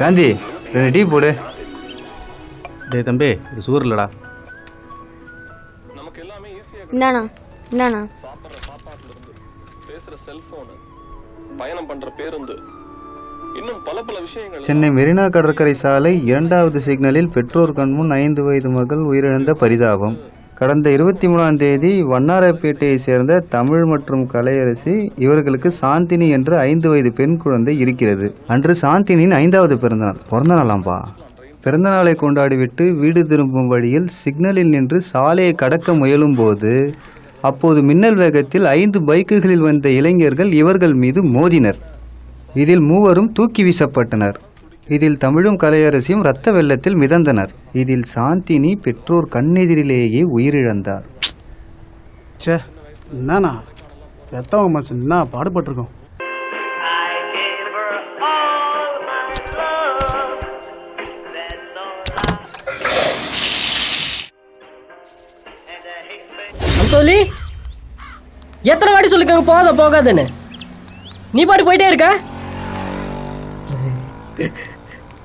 காந்தி ரெண்டு டீ போடு. டேய் தம்பி இது சுகர் இல்லடா. இந்தாண்ணா இந்தாண்ணா. சாப்பிட்ற சாப்பாட்டுல இருந்து பேசுற செல்போனு பயணம் பண்ற பேருந்து சென்னை மெரினா கடற்கரை சாலை இரண்டாவது சிக்னலில் பெற்றோர் கண்முன் ஐந்து வயது மகள் உயிரிழந்த பரிதாபம். கடந்த இருபத்தி மூணாம் தேதி வண்ணாரப்பேட்டையை சேர்ந்த தமிழ் மற்றும் கலையரசி இவர்களுக்கு சாந்தினி என்ற ஐந்து வயது பெண் குழந்தை இருக்கிறது. அன்று சாந்தினியின் ஐந்தாவது பிறந்தநாள். பிறந்த நாளாம்பா? பிறந்த நாளை கொண்டாடிவிட்டு வீடு திரும்பும் வழியில் சிக்னலில் நின்று சாலையை கடக்க முயலும்போது அப்போது மின்னல் வேகத்தில் ஐந்து பைக்குகளில் வந்த இளைஞர்கள் இவர்கள் மீது மோதினர். இதில் மூவரும் தூக்கி வீசப்பட்டனர். இதில் தமிழும் கலையரசியும் இரத்த வெள்ளத்தில் மிதந்தனர். இதில் சாந்தினி பெற்றோர் கண்ணெதிரிலேயே உயிரிழந்தார். ச்சே என்னண்ணா? மனசு என்ன பாடுபட்டிருக்கோம்? சொல்லி? எத்தனை வாட்டி சொல்லிருக்காங்க போகாத போகாதன்னு. நீ பாட்டு போயிட்டே இருக்க?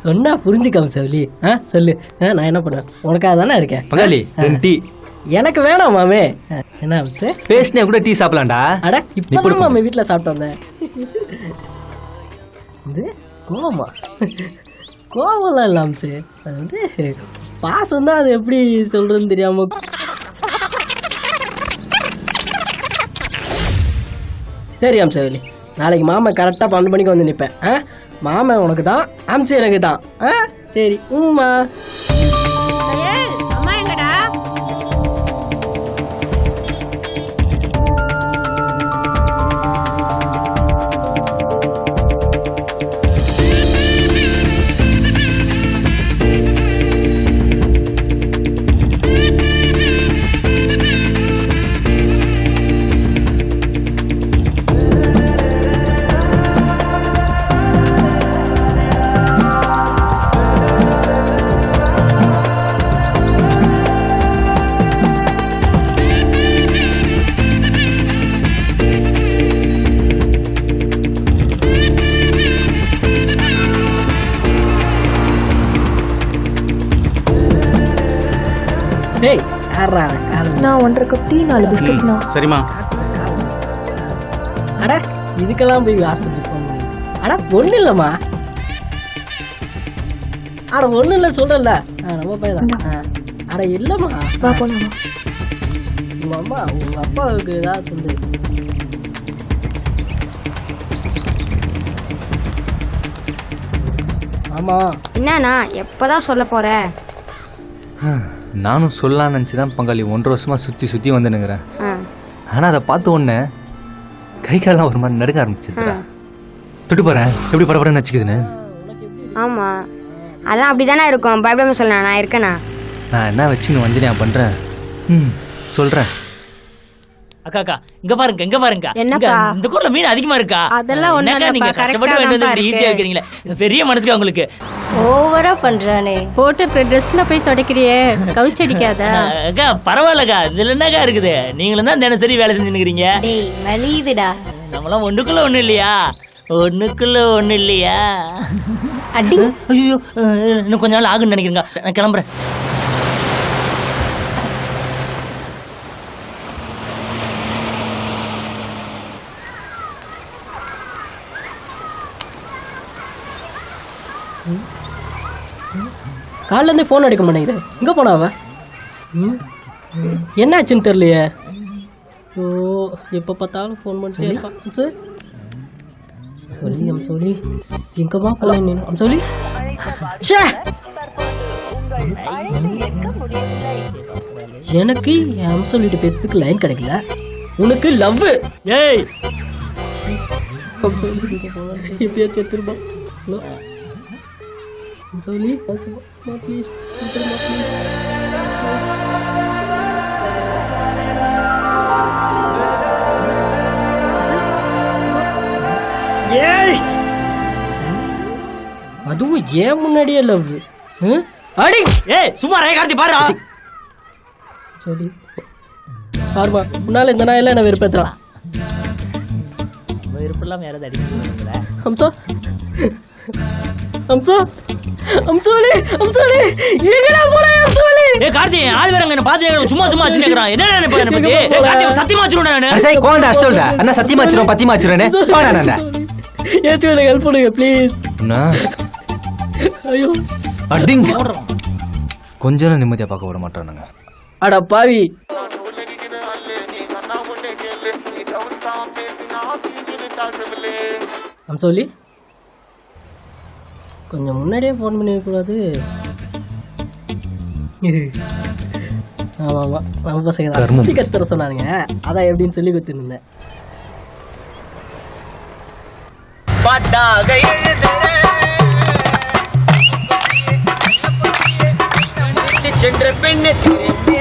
சொன்னா புரிஞ்சுக்காம சொல்லி ஆ சொல்லு. ஆ, நான் என்ன பண்ணுவேன்? உனக்காக தானே இருக்கேன்? பங்காளி ரெண்டு டீ. எனக்கு வேணாம் மாமே. என்ன அம்சு பேசினே கூட டீ சாப்பிடலாம்டா. அட இப்போ மாமே வீட்டில் சாப்பிட்டு வந்தேன். இது கோவமா? கோவம்லாம் இல்லை அம்சு அது வந்து பாசம் தான் அது எப்படி சொல்றதுன்னு தெரியாம. சரி அம்சவலி நாளைக்கு மாமா கரெக்டாக பன்னெண்டு மணிக்கு வந்து நிற்பேன் ஆ? மாமன் உனக்கு தான் அம்சு எனக்கு தான் ஆ? சரி உம்மா. டேய் யாரா காலம் நான் ஒன்றரை கப் டீ நாலு பிஸ்கட்ண்ணா சரிம்மா. அட இதுக்கெல்லாம் போய் ஹாஸ்பிட்டல் போக முடியும் அட ஒன்றும் இல்லைம்மா. அட ஒன்றும் இல்லை சொல்கிறல்ல ஆ நம்ம பையன். அட இல்லைம்மா. வா போலாம் உங்கள் அம்மா உங்கள் அப்பாவுக்கு ஏதாவது சொல்லு. ஆமாம் என்னண்ணா எப்போதான் சொல்ல போற? நானும் சொல்லலாம்னு நினச்சி தான் பங்காளி ஒன்றரை வருஷமா சுற்றி சுற்றி வந்துனுங்கிறேன். ஆனால் அதை பார்த்த உடனே கை காலெல்லாம் ஒரு மாதிரி நடுக்க ஆரம்பிச்சிருக்கா தொட்டு போகிறேன் எப்படி படப்படன்னு வச்சுக்குதுன்னு ஆமாம் அதான் அப்படி தானே இருக்கும். பயப்படாம சொல்லணா நான் இருக்கேண்ணா நான் என்ன வச்சுன்னு வஞ்சனையா பண்ணுறேன் ம் சொல்கிறேன் அக்கா அக்கா இங்க பாருங்க இங்க பாருங்க. இந்த ஊர்ல மீன் அதிகமா இருக்கா? அதெல்லாம் என்னக்கா நீங்க கஷ்டப்பட்டு வேண்டியது ஈஸியா இருக்கு. வைக்கிறீங்களே. பெரிய மனசுக்கு உங்களுக்கு? ஓவரா பண்றானே. போட்டு ட்ரெஸ்ல போய் தொடக்கிறியே? கவுச்சடிக்காத அஹ், அக்கா பரவாயில்லக்கா. இதுல என்னக்கா இருக்குது? நீங்களும் தான் தினசரி வேலை செஞ்சுருக்கிறீங்க டேய் வலியுதுடா நம்மளாம் ஒண்ணுக்குள்ள ஒண்ணு இல்லையா? ஒண்ணுக்குள்ள ஒண்ணு இல்லையா? அடி. ஐயோ இன்னும் கொஞ்ச நாள் ஆகுன்னு நினைக்கிறேங்க நான் கிளம்புறேன். காலிலேருந்தே ஃபோன் எடுக்க மாட்டேங்குது. எங்கே போனா அவ ம்? என்னாச்சுன்னு தெரியலையே. ஓ எப்போ பார்த்தாலும் ஃபோன் பண்ணிட்டே இருப்பான் சார் சொல்லி அம் சொல்லி. எங்கம்மா போகலாம் நீ அம் சொல்லி. ச்சே! எனக்கு என் சொல்லிட்டு பேசுறதுக்கு லைன் கிடைக்கல. உனக்கு லவ் ஏய்! எப்பயாச்சும் எடுத்துருப்பா ஹலோ. சொல்லி ப்ளீஸ் ஏய்! அதுவும் ஏன் முன்னாடியே லவ்? அடி! ஏய் சும்மா ரே கார்த்தி பாரு சரி பாருமா முன்னால இந்த நாயெல்லாம் என்ன வெறுப்பேத்துறான் விருப்பம் வேற ஏதாவது அடிக்க ஹம்சா. அம்சோ அம்சோலி அம்சோலி எங்கடா போற அம்சோலி ஏ கார்த்தி ஆள் வேறங்க என்ன பாத்து சும்மா சும்மா வச்சுக்கிறேன் என்ன நினைப்பா என்ன பத்தி? ஏ, கார்த்தி சத்தியமா வச்சிருவேன் நானு சரி கோந்த அஷ்டோல்டா. அண்ணா சத்தியமா வச்சிரும் பத்தியமா வச்சிருவேனே. வாடா அண்ணா ஏச்சு எனக்கு ஹெல்ப் பண்ணுங்க ப்ளீஸ் அண்ணா. ஐயோ. அடிங்க. கொஞ்ச நேரம் நிம்மதியா பார்க்க விட மாட்டானுங்க. அட பாவி. அம்சோலி கொஞ்சம் முன்னாடியே ஃபோன் பண்ணிருக்கூடாது ஆமாம் ஆமாம் நம்ம பசங்க தான். ஸ்பீக்கர் தர சொன்னாங்க அதான் எப்படின்னு சொல்லி கொடுத்துருந்தேன். சென்ற பெண்ணு திரும்பி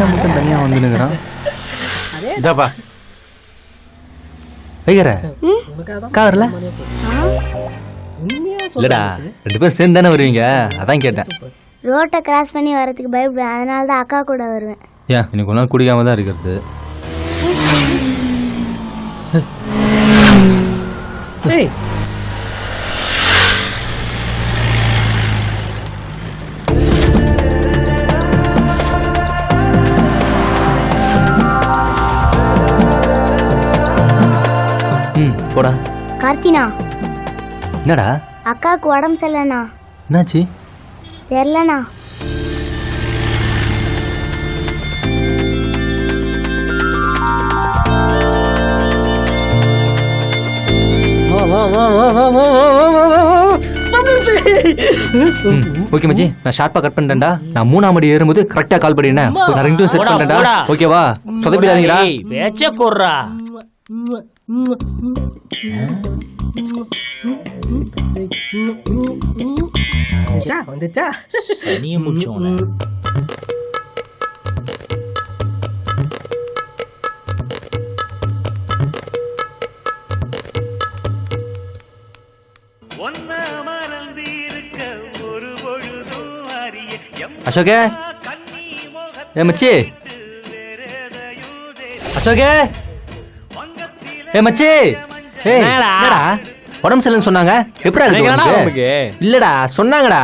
மச்சான் மட்டும் தனியா வந்துனுங்கிறான் இதாப்பா வைக்கிற உண்மையாக இல்லடா ரெண்டு பேரும் சேர்ந்து தானே வருவீங்க? அதான் கேட்டேன். ரோட்டை கிராஸ் பண்ணி வரதுக்கு பயப்படுவேன். அதனால தான் அக்கா கூட வருவேன். ஏன் இன்னைக்கு நாள் குடிக்காம தான் இருக்கிறது. ஏய் மார்த்தினா என்னடா அக்காவுக்கு உடம்பு சரியில்லண்ணா என்னாச்சு தெரிலண்ணா ஓகே மச்சி நான் ஷார்ப்பா கட் பண்றேன்டா நான் மூணாம் அடி ஏறும்போது கரெக்டா கால் பண்ணிடுறேன் நான் ரெண்டும் செட் பண்ணிட்டேன்டா ஓகேவா சொதப்பிடாதீங்களா பேச்ச வந்துச்சா? வந்துச்சா? சனிய முடிச்சோம் அசோகே. ஏ மச்சி. அசோகே. ஏ மச்சி! ஏய் என்னடா? உடம்பு சரியில்லைன்னு சொன்னாங்க? எப்படா இருக்கு உனக்கு? இல்லடா சொன்னாங்கடா.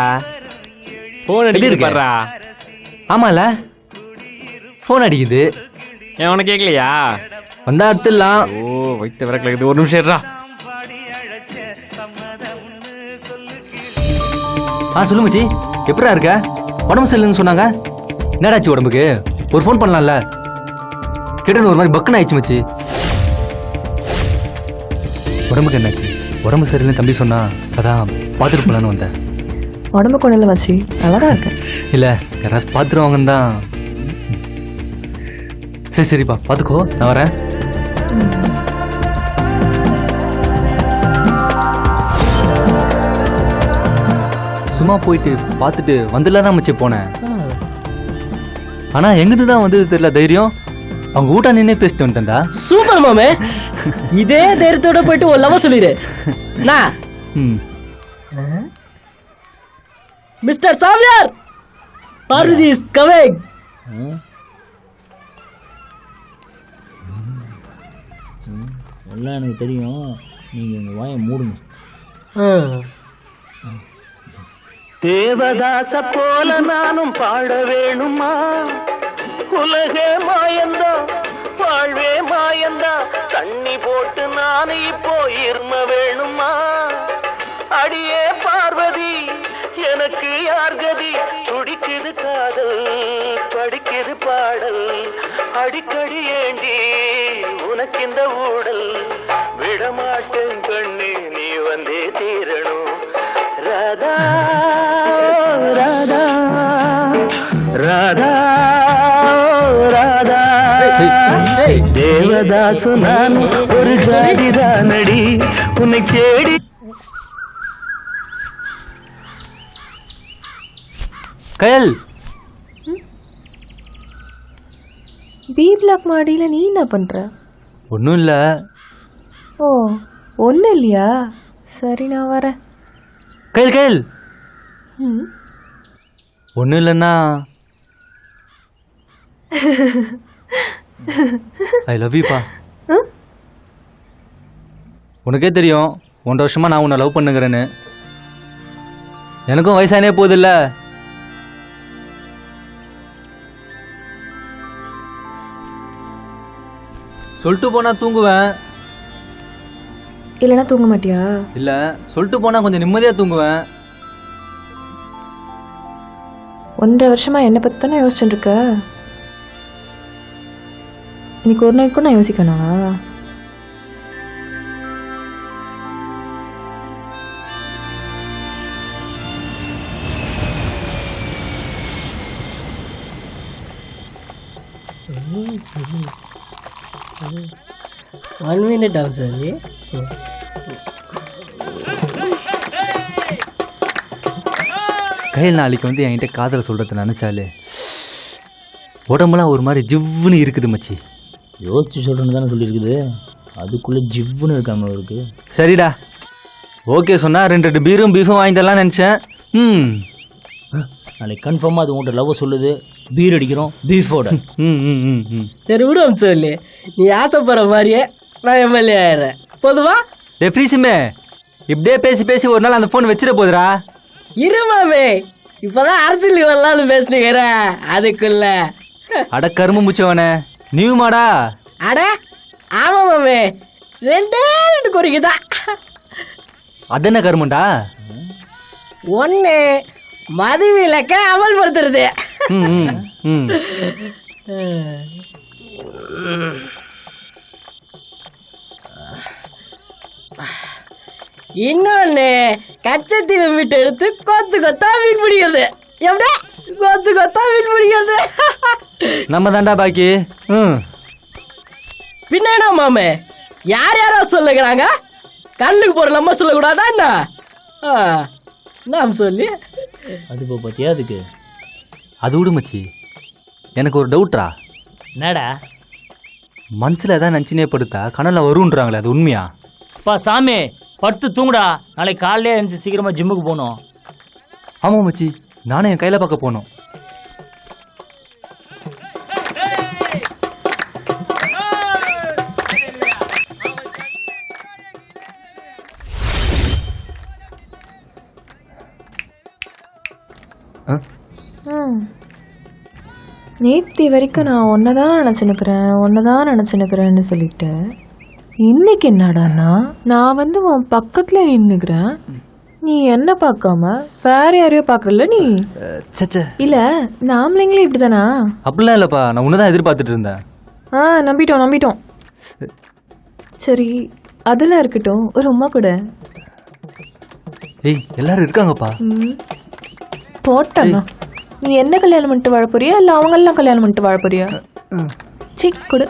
போன் எப்படி அடிக்க இருக்கு? ஆமால. ஃபோன் அடிக்குது. ஏன் உனக்கு கேட்கலையா வந்தா அடுத்துலாம் ஓ வைத்த விறக்கல இருக்குது. ஒரு நிமிஷம் இருடா. ஆ சொல்லு மச்சி. எப்படா இருக்க? உடம்பு சரியில்லைன்னு சொன்னாங்க. என்னடாச்சு உடம்புக்கு? ஒரு ஃபோன் பண்ணலாம்ல. கிட்ட ஒரு மாதிரி பக்குன்னு ஆயிடுச்சு மச்சி. உடம்புக்கு என்னாச்சு உடம்பு சரியில்லைன்னு தம்பி சொன்னா அதான் பார்த்துட்டு போலான்னு வந்தேன். உடம்பு கொண்டு இல்லை மச்சி நல்லா தான் இருக்கேன் இல்லை யாராவது பார்த்துருவாங்கன்னு தான். சரி சரிப்பா பார்த்துக்கோ நான் வரேன். சும்மா போயிட்டு பார்த்துட்டு வந்துடலாம் தான் மச்சி போனேன். ஆனால் எங்கிட்டு தான் வந்தது தெரியல தைரியம்? அவங்க ஊட்டா நின்னே பேசிட்டு வந்துட்டேன்டா. சூப்பர் மாமே. இதே தைரியத்தோட போயிட்டு ஒரு லவ் சொல்லிடு. நான். ம். மிஸ்டர் சாமியார். பார்வதி இஸ் கமிங் எல்லாம் எனக்கு தெரியும். நீங்க உங்க வாயை மூடுங்க. தேவதாச போல நானும் பாட வேணுமா? உலகே தண்ணி போட்டு நானே இப்போ இரும வேணுமா? அடியே பார்வதி எனக்கு யார் கதி? துடிக்குது காதல் படிக்குது பாடல். அடிக்கடி ஏண்டி உனக்கு இந்த ஊடல்? விடமாட்டேன் கண்ணு நீ வந்தே தீரணும். ராதா ராதா ராதா. ஏய் தேவதாசு நான் ஒரு ஜாதிதானடி. உன்னை தேடி கயல். பி பிளாக் மாடியில் நீ என்ன பண்ணுற ஒன்றும் இல்லை. ஓ ஒன்றும் இல்லையா? சரி நான் வரேன். கயல் கயல். ம். ஒன்றும் இல்லைன்னா ஐ லவ் யூப்பா? உனக்கே தெரியும் ஒன்றரை வருஷமா நான் உன்னை லவ் பண்ணுங்கிறேன்னு. எனக்கும் வயசானே போகுதுல்ல சொல்லிட்டு போனா தூங்குவேன். இல்லைன்னா தூங்க மாட்டியா? இல்லை சொல்லிட்டு போனா கொஞ்சம் நிம்மதியாக தூங்குவேன். ஒன்றரை வருஷமா என்னை பற்றி தானே யோசிச்சுட்டு இருக்க? இன்னைக்கு ஒரு நாள் கூட நான் யோசிக்கணா ஒன் மினிட் ஆகும் கையில் நாளைக்கு வந்து என்கிட்ட காதல் சொல்கிறத நினச்சாலே உடம்புலாம் ஒரு மாதிரி ஜிவ்வுன்னு இருக்குது மச்சி யோசிச்சு சொல்கிறேன்னு தானே சொல்லியிருக்குது. அதுக்குள்ளே ஜிவ்வுன்னு இருக்காம இருக்கு சரிடா. ஓகே சொன்னா ரெண்டு ரெண்டு பீரும் பீஃபும் வாங்கி தரலாம்னு நினச்சேன். ம். நாளைக்கு கன்ஃபார்மாக அது உங்கள்கிட்ட லவ் சொல்லுது. பீர் அடிக்கிறோம் பீஃபோட ம் ம் ம் ம். சரி விடுவோம் சொல்லி. நீ ஆசைப்படுற மாதிரியே நான் எம்எல்ஏ ஆயிடுறேன் போதுமா? டே ஃப்ரீசிமே இப்படியே பேசி பேசி ஒரு நாள் அந்த ஃபோன் வச்சிட போதுடா. இரு மாமே. இப்பதான் அரசியல் வரலாம்னு பேசுனீங்கிற அதுக்குள்ள. அட கரும்பு முச்சவனே. நீவுமாடா அட ஆமா மாமே. ரெண்டே ரெண்டு கோரிக்கை தான். அது என்ன கருமண்டா? ஒன்று மதுவிலக்க அமல்படுத்துறது. இன்னொன்னு கச்சத்தீவை மீட்டு எடுத்து கொத்து கொத்தா மீன் பிடிக்கிறது. எப்படி? கொத்து கொத்தா மீன் பிடிக்கிறது. நம்ம தாண்டா பாக்கி. ம். பின்ன என்ன மாமே? யார் யாரோ சொல்லுகிறாங்க? கண்ணுக்கு போற நம்ம சொல்லக்கூடாதா என்ன? ஆ, நாம் சொல்லி. அது இப்போ பார்த்தியா அதுக்கு? அது விடு மச்சி. எனக்கு ஒரு டவுட்ரா என்னடா? மனசில் எதாவது நினச்சினே படுத்தா கனவுல வருன்றாங்களே அது உண்மையா? அப்பா சாமி படுத்து தூங்குடா. நாளைக்கு காலையிலே எழுந்து சீக்கிரமாக ஜிம்முக்கு போகணும். ஆமாம் மச்சி. நானும் என் கையில் பார்க்க போனோம் நேத்தி வரைக்கும் நான் ஒன்றை தான் நினச்சினுக்கிறேன் ஒன்றை தான் நினச்சினுக்கிறேன்னு சொல்லிட்டு இன்னைக்கு என்னடான்னா நான் வந்து உன் பக்கத்தில் நின்றுக்கிறேன் நீ என்ன பார்க்காம? வேற யாரையோ பார்க்குறல்ல நீ? சச்சே. இல்லை இந்த ஆம்பளைங்களே இப்படி தானா அப்படிலாம் இல்லைப்பா. நான் உன்னை தான் எதிர்பார்த்துட்டு இருந்தேன். ஆ நம்பிட்டோம் நம்பிட்டோம். சரி அதெல்லாம் இருக்கட்டும். ஒரு உமா கூட. ஏய் எல்லாரும் இருக்காங்கப்பா. ம். போட்டண்ணா நீ என்ன கல்யாணம் பண்ணிட்டு வாழ போறியா? இல்லை அவங்கெல்லாம் கல்யாணம் பண்ணிட்டு வாழ போறியா? சி கொடு.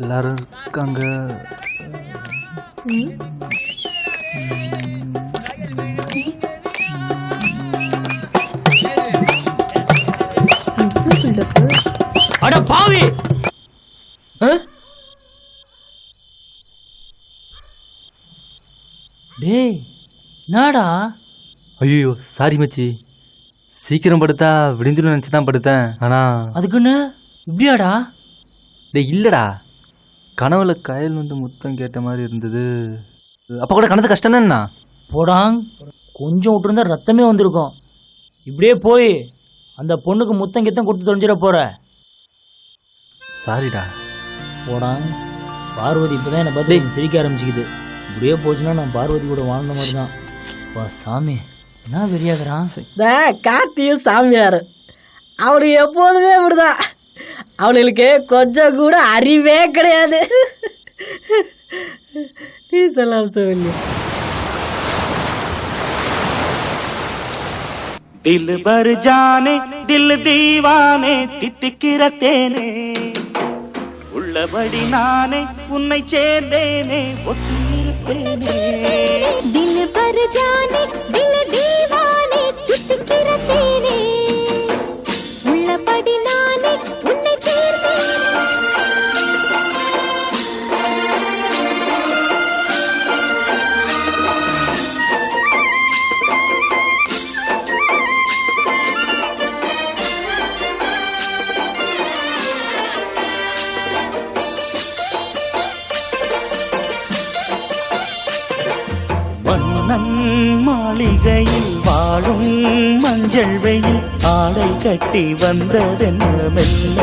எல்லாரும் இருக்காங்க. அட பாவி! ஆ? டேய் என்னடா? ஐயோ சாரி மச்சி. சீக்கிரம் படுத்தா விடிஞ்சிடும் நினச்சி தான் படுத்தேன் ஆனால் அதுக்குன்னு? இப்படியாடா? டேய் இல்லைடா. கனவுல கயல் வந்து முத்தம் கேட்ட மாதிரி இருந்தது. அப்போ கூட கணத்து கஷ்டம் என்ன போடாங். கொஞ்சம் விட்டுருந்தா ரத்தமே வந்திருக்கும். இப்படியே போய். அந்த பொண்ணுக்கு முத்தம் கித்தம் கொடுத்து தொலைஞ்சிட போற. சாரிடா. போடாங் பார்வதி இப்போதான் என்னை பார்த்து எனக்கு சிரிக்க ஆரம்பிச்சுக்குது. இப்படியே போச்சுன்னா நான் பார்வதி கூட வாழ்ந்த மாதிரி தான். வா சாமி. என்ன வெறியாகிறான் இந்த கார்த்தியும் சாமியார். அவனுக்கு எப்போதுமே இப்படிதான். அவனுக்கு கொஞ்சம் கூட அறிவே கிடையாது. நீ சொல்லாம் சொல்லி. दिल भर जाने दिल दीवाने தித்திக்கிற தேனே உள்ளபடி நானே உன்னை சேர்ந்தேனே ஒத்திருப்பேனே दिल भर जाने दिल கட்டி வந்ததென்ன மெல்ல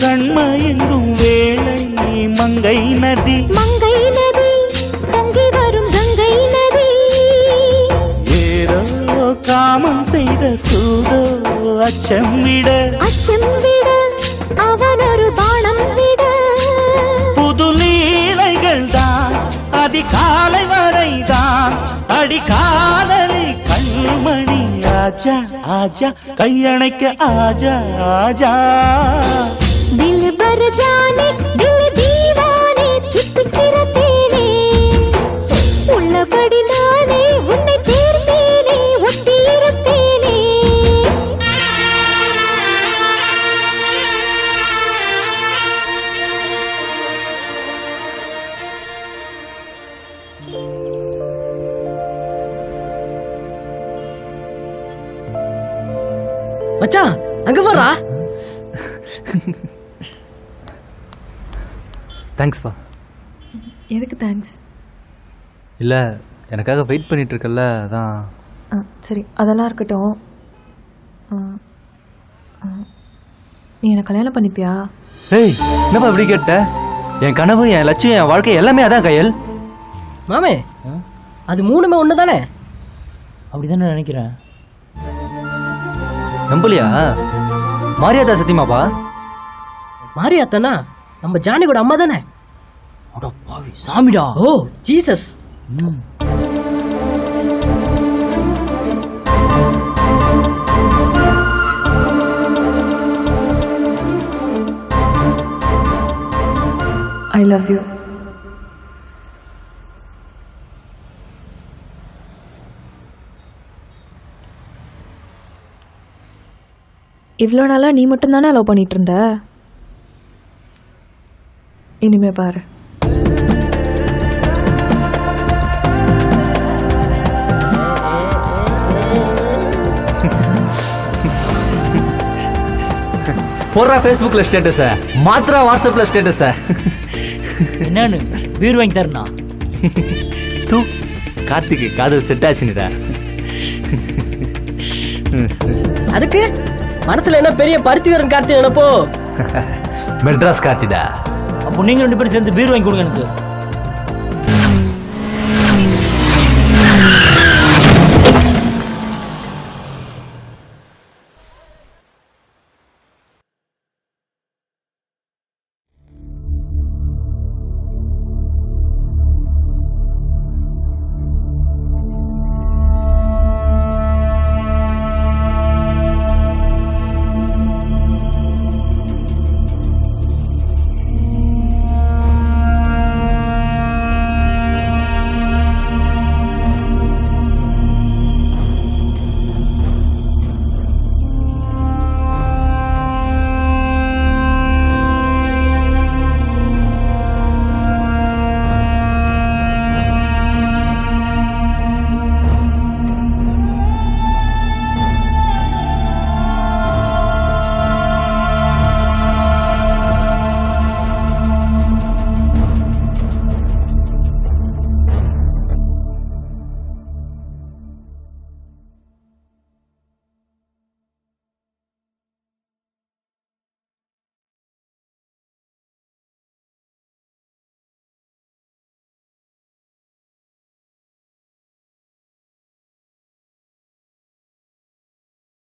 கண்மயங்கும் வேளை மங்கை நதி. மங்கை நதி பொங்கி வரும் கங்கை நதி. ஏதோ காமம் செய்த சூதோ அச்சம் விட. அச்சம் விட அதிகாலை வரைதான். அடிக்காதலி கண்மணி ஆஜா ஆஜா கையணைக்க ஆஜா ஆஜா. அங்க போறா தேங்க்ஸ்ப்பா எதுக்கு தேங்க்ஸ் இல்லை எனக்காக வெயிட் பண்ணிட்டு இருக்கல்ல அதான். ஆ சரி அதெல்லாம் இருக்கட்டும். ஆ, ஆ, நீ என்னை கல்யாணம் பண்ணிப்பியா? ஏய் என்னப்பா இப்படி கேட்ட? என் கனவு என் லட்சியம் என் வாழ்க்கை எல்லாமே அதான் கையல். மாமே அது மூணுமே ஒன்று தானே அப்படிதானே நினைக்கிறேன். நம்பலையா? மாரியாதா சத்தியமாப்பா? மாரியாத்தானா? நம்ம ஜானியோட அம்மா தானே? சாமிடா. Oh Jesus. I love you இவ்வளோ நாளாக நீ மட்டும்தானே லவ் பண்ணிட்டு இருந்த இனிமே பாரு. போடுறா ஃபேஸ்புக்கில் ஸ்டேட்டஸை மாத்திரா வாட்ஸ்அப்பில் ஸ்டேட்டஸை என்னன்னு? பீர் வாங்கி தரணா தூ கார்த்திக்கு காதல் செட் ஆச்சுங்கடா அதுக்கு? மனசுல என்ன பெரிய பருத்திவரன் கார்த்தி நினைப்போ? மெட்ராஸ் கார்த்திடா அப்போ நீங்க ரெண்டு பேரும் சேர்ந்து பீர் வாங்கி கொடுங்க எனக்கு.